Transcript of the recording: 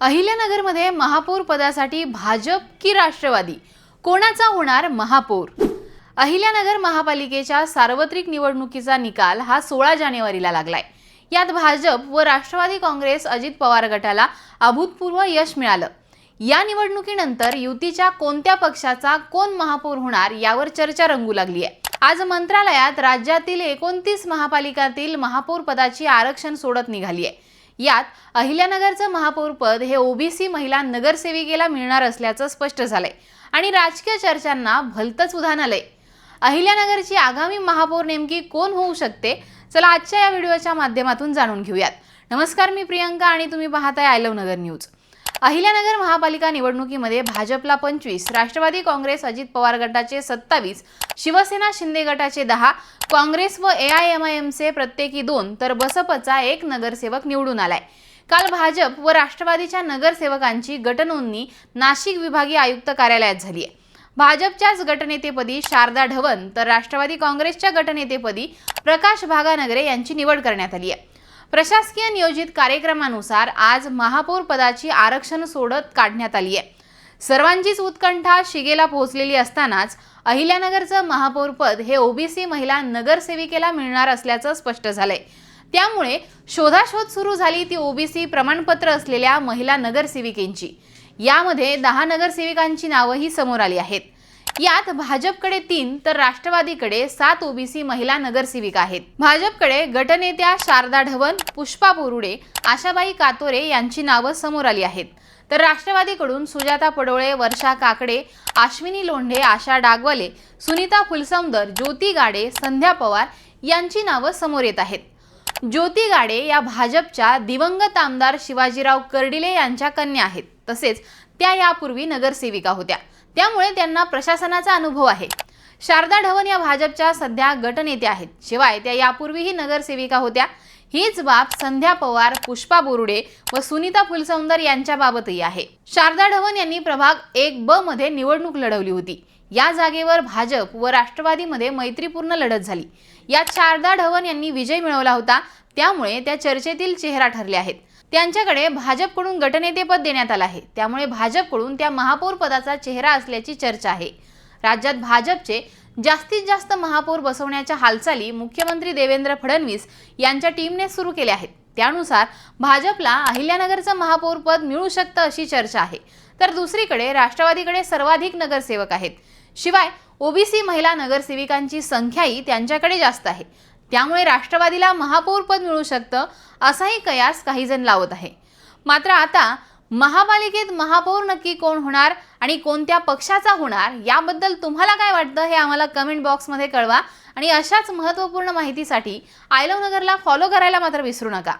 अहिल्यानगरमध्ये महापौर पदासाठी भाजप की राष्ट्रवादी? कोणाचा होणार महापौर? अहिल्यानगर महापालिकेच्या सार्वत्रिक निवडणुकीचा निकाल हा सोळा जानेवारीला लागलाय. यात भाजप व राष्ट्रवादी काँग्रेस अजित पवार गटाला अभूतपूर्व यश मिळालं. या निवडणुकीनंतर युतीच्या कोणत्या पक्षाचा कोण महापौर होणार यावर चर्चा रंगू लागली आहे. आज मंत्रालयात राज्यातील एकोणतीस महापालिकातील महापौर पदाची आरक्षण सोडत निघाली आहे. यात अहिल्यानगरचं महापौरपद हे ओबीसी महिला नगरसेविकेला मिळणार असल्याचं स्पष्ट झालंय. आणि राजकीय चर्चांना भलतंच उधाण आलंय अहिल्यानगरची आगामी महापौर नेमकी कोण होऊ शकते? चला आजच्या या व्हिडिओच्या माध्यमातून जाणून घेऊयात. नमस्कार मी प्रियंका आणि तुम्ही पाहताय I love Nagar news. Ahilyanagar महापालिका निवडणुकीमध्ये भाजपला पंचवीस राष्ट्रवादी काँग्रेस अजित पवार गटाचे सत्तावीस शिवसेना शिंदे गटाचे दहा काँग्रेस व ए आय एम आय एमचे प्रत्येकी दोन तर बसपचा एक नगरसेवक निवडून आलाय. काल भाजप व राष्ट्रवादीच्या नगरसेवकांची गटनोंदणी नाशिक विभागीय आयुक्त कार्यालयात झाली आहे. भाजपच्याच गटनेतेपदी शारदा ढवण तर राष्ट्रवादी काँग्रेसच्या गटनेतेपदी प्रकाश भागानगरे यांची निवड करण्यात आली आहे. प्रशासकीय नियोजित कार्यक्रमानुसार आज महापौर पदाची आरक्षण सोडत काढण्यात आली आहे. सर्वांचीच उत्कंठा शिगेला पोहोचलेली असतानाच अहिल्यानगरचं महापौरपद हे ओबीसी महिला नगरसेविकेला मिळणार असल्याचं स्पष्ट झालंय. त्यामुळे शोधाशोध सुरू झाली ती ओबीसी प्रमाणपत्र असलेल्या महिला नगरसेविकेंची. यामध्ये दहा नगरसेविकांची नावंही समोर आली आहेत. यात भाजपकडे तीन तर राष्ट्रवादीकडे सात ओबीसी महिला नगरसेविका आहेत. भाजपकडे गटनेत्या शारदा ढवण पुष्पा बोरुडे आशाबाई कातोरे यांची नावं समोर आली आहेत. तर राष्ट्रवादीकडून सुजाता पडोळे वर्षा काकडे आश्विनी लोंढे आशा डागवाले सुनीता फुलसौंदर ज्योती गाडे संध्या पवार यांची नावं समोर येत आहेत. ज्योती गाडे या भाजपच्या दिवंगत आमदार शिवाजीराव कर्डिले यांच्या कन्या आहेत. तसेच त्या यापूर्वी नगरसेविका होत्या. त्यामुळे त्यांना प्रशासनाचा अनुभव आहे. शारदा ढवन या भाजपच्या सध्या गटनेत्या आहेत. शिवाय त्या यापूर्वीही नगरसेविका होत्या. हीच बाब संध्या पवार पुष्पा बोरुडे व सुनीता फुलसौंदर यांच्याबाबतही आहे. शारदा ढवन यांनी प्रभाग एक ब मध्ये निवडणूक लढवली होती. या जागेवर भाजप व राष्ट्रवादीमध्ये मैत्रीपूर्ण लढत झाली. यात शारदा ढवन यांनी विजय मिळवला होता. त्यामुळे त्या चर्चेतील चेहरा ठरले आहेत. त्यांच्याकडे भाजपकडून गटनेतेपद देण्यात आलं आहे. त्यामुळे भाजपकडून त्या महापौर पदाचा चेहरा असल्याची चर्चा आहे. राज्यात भाजपचे जास्तीत जास्त महापौर बसवण्याच्या हालचाली मुख्यमंत्री देवेंद्र फडणवीस यांच्या टीमने सुरू केल्या आहेत. त्यानुसार भाजपला अहिल्यानगरचं महापौर पद मिळू शकतं अशी चर्चा आहे. तर दुसरीकडे राष्ट्रवादीकडे सर्वाधिक नगरसेवक आहेत. शिवाय ओबीसी महिला नगरसेविकांची संख्याही त्यांच्याकडे जास्त आहे. त्यामुळे राष्ट्रवादीला महापौरपद मिळू शकतं असाही कयास काही जण लावत आहे. मात्र आता महापालिकेत महापौर नक्की कोण होणार आणि कोणत्या पक्षाचा होणार याबद्दल तुम्हाला काय वाटतं हे आम्हाला कमेंट बॉक्समध्ये कळवा आणि अशाच महत्त्वपूर्ण माहितीसाठी आयलव नगरला फॉलो करायला मात्र विसरू नका.